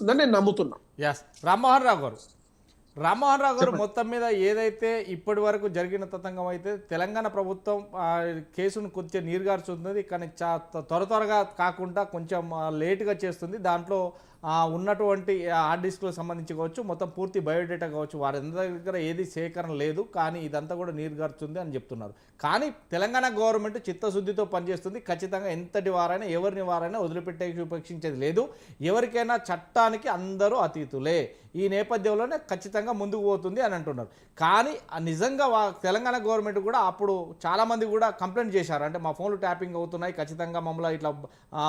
ఉందని నేను నమ్ముతున్నా. ఎస్ రామ్మోహన్ రావు గారు. రామ్మోహన్ రావు గారు మొత్తం మీద ఏదైతే ఇప్పటి వరకు జరిగిన తతంగం అయితే తెలంగాణ ప్రభుత్వం ఆ, కేసును కొంచెం నీరుగార్చుతుంది కానీ చా త్వర త్వరగా కాకుండా కొంచెం లేటుగా చేస్తుంది. దాంట్లో ఉన్నటువంటి హార్డ్ డిస్క్లకు సంబంధించి కావచ్చు మొత్తం పూర్తి బయోడేటా కావచ్చు వారి దగ్గర ఏది సేకరణ లేదు కానీ ఇదంతా కూడా నీరుగారుతుంది అని చెప్తున్నారు. కానీ తెలంగాణ గవర్నమెంట్ చిత్తశుద్ధితో పనిచేస్తుంది. ఖచ్చితంగా ఎంతటి వారైనా ఎవరిని వారైనా వదిలిపెట్టే ఉపేక్షించేది లేదు. ఎవరికైనా చట్టానికి అందరూ అతీతులే. ఈ నేపథ్యంలోనే ఖచ్చితంగా ముందుకు పోతుంది అని అంటున్నారు. కానీ నిజంగా వా- తెలంగాణ గవర్నమెంట్ కూడా అప్పుడు చాలామంది కూడా కంప్లైంట్ చేశారు. అంటే మా ఫోన్లు ట్యాపింగ్ అవుతున్నాయి ఖచ్చితంగా మమ్మల్ని ఇట్లా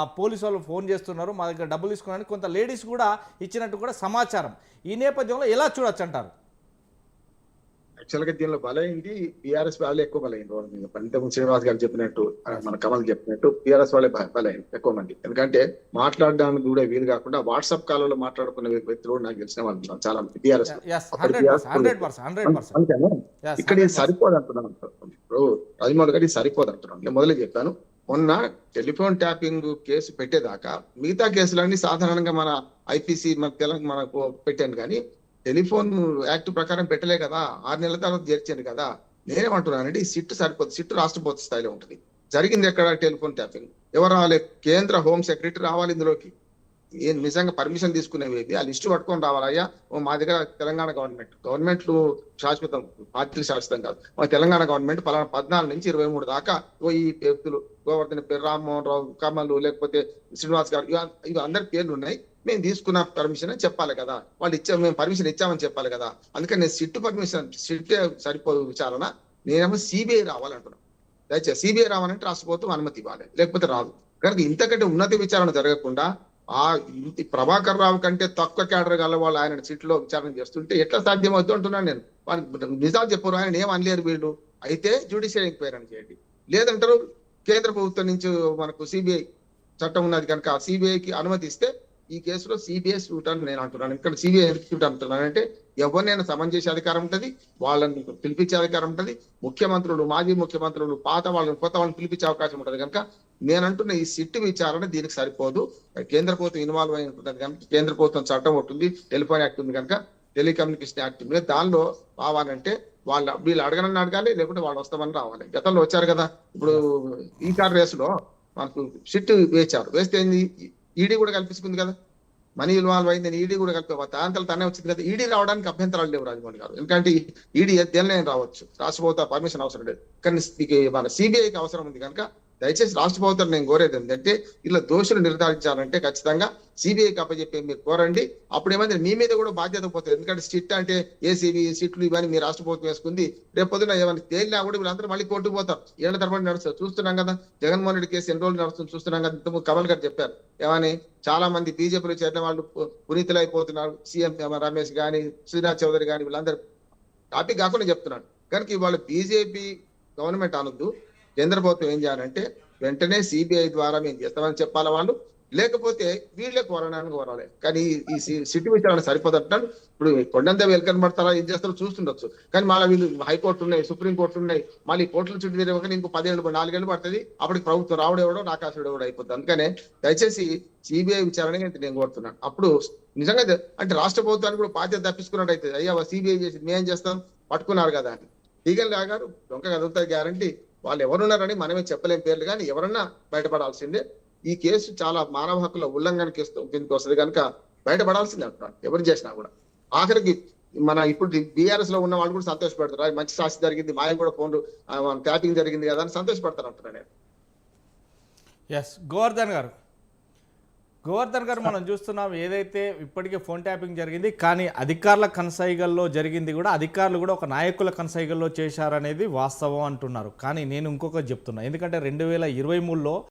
పోలీసు వాళ్ళు ఫోన్ చేస్తున్నారు మా దగ్గర డబ్బులు తీసుకోవడానికి కొంత లేడీస్ కూడా ఇచ్చినట్టు కూడా సమాచారం. ఈ నేపథ్యంలో ఎలా చూడొచ్చు అంటారు యాక్చువల్గా దీనిలో బలైంది బీఆర్ఎస్ వాళ్ళే ఎక్కువ బలైంది మీద. ఇంతకుముందు శ్రీనివాస్ గారు చెప్పినట్టు మన కమల్ చెప్పినట్టు బీఆర్ఎస్ వాళ్ళే బలైంది ఎక్కువ మంది. ఎందుకంటే మాట్లాడడానికి కూడా వీలు కాకుండా వాట్సాప్ కాలంలో మాట్లాడుకున్న వ్యక్తులు నాకు తెలిసిన వాళ్ళు చాలా మంది బీఆర్ఎస్ ఇక్కడ సరిపోదు అంటున్నాను ఇప్పుడు రాజమౌళి గారు సరిపోదు అంటున్నాను నేను మొదలు చెప్పాను. మొన్న టెలిఫోన్ ట్యాపింగ్ కేసు పెట్టేదాకా మిగతా కేసులన్నీ సాధారణంగా మన ఐపీసీ మన తెలంగాణ మనకు పెట్టాను కానీ టెలిఫోన్ యాక్ట్ ప్రకారం పెట్టలే కదా ఆరు నెలల తర్వాత చేర్చాను కదా. నేనేమంటున్నానండి సిట్ సరిపోతుంది సిట్ రాష్ట్రపతి స్థాయిలో ఉంటుంది. జరిగింది ఎక్కడ టెలిఫోన్ ట్యాపింగ్? ఎవరు రావాలి కేంద్ర హోమ్ సెక్రటరీ రావాలి ఇందులోకి. ఏం నిజంగా పర్మిషన్ తీసుకునేవి ఆ లిస్టు పట్టుకొని రావాలయ్యా మా దగ్గర తెలంగాణ గవర్నమెంట్. గవర్నమెంట్లు శాశ్వతం పార్టీలు శాశ్వతం కాదు. మా తెలంగాణ గవర్నమెంట్ పలానా పద్నాలుగు నుంచి ఇరవై మూడు దాకా ఓ ఈ వ్యక్తులు గోవర్ధన్ పేరు రామ్మోహన్ రావు కమలు లేకపోతే శ్రీనివాస్ గారు ఇవి అందరి పేర్లు ఉన్నాయి. మేము తీసుకున్న పర్మిషన్ అని చెప్పాలి కదా. వాళ్ళు ఇచ్చా మేము పర్మిషన్ ఇచ్చామని చెప్పాలి కదా. అందుకని నేను సిట్ పర్మిషన్ సిట్ సరిపోదు విచారణ. నేనేమో సిబిఐ రావాలంటున్నాను దయచేసి సిబిఐ రావాలంటే రాష్ట్ర ప్రభుత్వం అనుమతి ఇవ్వాలి. లేకపోతే రాదు. కనుక ఇంతకంటే ఉన్నత విచారణ జరగకుండా ఆ ఇంటి ప్రభాకర్ రావు కంటే తక్కువ క్యాడర్ గల వాళ్ళు ఆయన సీట్లో విచారణ చేస్తుంటే ఎట్లా సాధ్యం అవుతుంది అంటున్నాను నేను. వాళ్ళు నిజాలు చెప్పరు ఆయన ఏం అనలేరు వీళ్ళు. అయితే జ్యుడిషియల్ ఎంక్వైరీ అని చేయండి. లేదంటారు కేంద్ర ప్రభుత్వం నుంచి మనకు సిబిఐ చట్టం ఉన్నది కనుక సిబిఐకి అనుమతిస్తే ఈ కేసులో సిబిఐ సూట్ అని నేను అంటున్నాను. ఇక్కడ సిబిఐ సూట్ అంటున్నాను అంటే ఎవరినైనా సమన్ చేసే అధికారం ఉంటది వాళ్ళని పిలిపించే అధికారం ఉంటది ముఖ్యమంత్రులు మాజీ ముఖ్యమంత్రులు పాత వాళ్ళని కొత్త వాళ్ళని పిలిపించే అవకాశం ఉంటుంది. కనుక నేను అంటున్న ఈ సిట్ విచారణ దీనికి సరిపోదు. కేంద్ర ప్రభుత్వం ఇన్వాల్వ్ అయి ఉంటుంది కనుక కేంద్ర ప్రభుత్వం చట్టం ఒకటి ఉంది టెలిఫోన్ యాక్ట్ ఉంది కనుక టెలికమ్యూనికేషన్ యాక్ట్ ఉంది. దానిలో రావాలంటే వాళ్ళ వీళ్ళు అడగనని అడగాలి లేకుంటే వాళ్ళు వస్తామని రావాలి. గతంలో వచ్చారు కదా ఇప్పుడు ఈ కార్ రేసులో మనకు సిట్ వేచారు వేస్తే ఏంది? ఈడీ కూడా కల్పించుకుంది కదా. మనీ ఇన్వాల్వ్ అయిందని ఈడీ కూడా కలిపి తనంతలు తనే వచ్చింది కదా ఈడీ రావడానికి అభ్యంతరాలు లేవు రాజమౌళి గారు. ఎందుకంటే ఈడీ దేనిలో రావచ్చు. రాష్ట్ర పర్మిషన్ అవసరం లేదు. కానీ మన సిబిఐకి అవసరం ఉంది కనుక దయచేసి రాష్ట్ర ప్రభుత్వం నేను కోరేది ఏంటంటే ఇలా దోషులు నిర్ధారించాలంటే ఖచ్చితంగా సిబిఐకి అప్పచెప్పి మీరు కోరండి. అప్పుడు ఏమైంది? మీ మీద కూడా బాధ్యత పోతుంది. ఎందుకంటే సిట్ అంటే ఏసీబీ సిట్లు ఇవన్నీ మీ రాష్ట్ర ప్రభుత్వం వేసుకుంది. రేపు పొద్దున ఏమైనా తేలినా కూడా వీళ్ళందరూ మళ్ళీ కోర్టుకు పోతారు. ఏళ్ళ తరబడి నడుస్తారు చూస్తున్నాం కదా జగన్మోహన్ రెడ్డి కేసు ఎన్ని రోజులు నడుస్తుంది చూస్తున్నాం కదా. ఇంతకు కమల్ గారు చెప్పారు. ఏమని? చాలా మంది బీజేపీలో చేరిన వాళ్ళు పు- పునీతులైపోతున్నారు. సీఎం రమేష్ కానీ శ్రీనాథ్ చౌదరి గాని వీళ్ళందరూ. టాపిక్ కాకుండా చెప్తున్నాను కనుక ఇవాళ బీజేపీ గవర్నమెంట్ అనొద్దు. కేంద్ర ప్రభుత్వం ఏం చేయాలంటే వెంటనే సిబిఐ ద్వారా మేము చేస్తామని చెప్పాలి వాళ్ళు? లేకపోతే వీళ్ళే కోరడానికి కోరాలి. కానీ ఈ సిటీ విచారణ సరిపోదంటాను ఇప్పుడు కొండంత వెల్కన్ పడతారా ఏం చేస్తారో చూస్తుండొచ్చు. కానీ మళ్ళీ వీళ్ళు హైకోర్టు ఉన్నాయి సుప్రీంకోర్టు ఉన్నాయి మళ్ళీ కోర్టుల చుట్టూ తిరగక ఇంకో పదిహేను నాలుగేళ్ళు పడుతుంది. అప్పటికి ప్రభుత్వం రావడం ఎవడో నాకాసుడు ఎవడో అయిపోతుంది అందుకనే దయచేసి సిబిఐ విచారణ నేను కోరుతున్నాను. అప్పుడు నిజంగా అంటే రాష్ట్ర ప్రభుత్వానికి కూడా బాధ్యత తప్పించుకున్నట్టు అయితే అయ్యా సిబిఐ చేసి మేం చేస్తాం పట్టుకున్నారు కదా అని. టీగల్ రాగారు దొంగ కదులుతారు గ్యారంటీ. వాళ్ళు ఎవరున్నారని మనమే చెప్పలేం పేర్లు కానీ ఎవరన్నా బయటపడాల్సిందే. ఈ కేసు చాలా మానవ హక్కుల ఉల్లంఘన కేసు కిందకి వస్తుంది కనుక బయటపడాల్సిందే అంటున్నాను ఎవరు చేసినా కూడా. ఆఖరికి మన ఇప్పుడు బీఆర్ఎస్లో ఉన్న వాళ్ళు కూడా సంతోషపడతారు. మంచి సాక్షి జరిగింది మాయం కూడా ఫోన్ ట్యాపింగ్ జరిగింది కదా అని సంతోషపడతారు అంటున్నాను నేను. ఎస్ గోవర్ధన్ గారు. గోవర్ధన్ గారు మనం చూస్తున్నాం ఏదైతే ఇప్పటికే ఫోన్ ట్యాపింగ్ జరిగింది కానీ అధికారుల కనసైగల్లో జరిగింది కూడా అధికారులు కూడా ఒక నాయకుల కనసైగల్లో చేశారనేది వాస్తవం అంటున్నారు. కానీ నేను ఇంకొక చెప్తున్నా ఎందుకంటే రెండు వేల ఇరవై మూడులో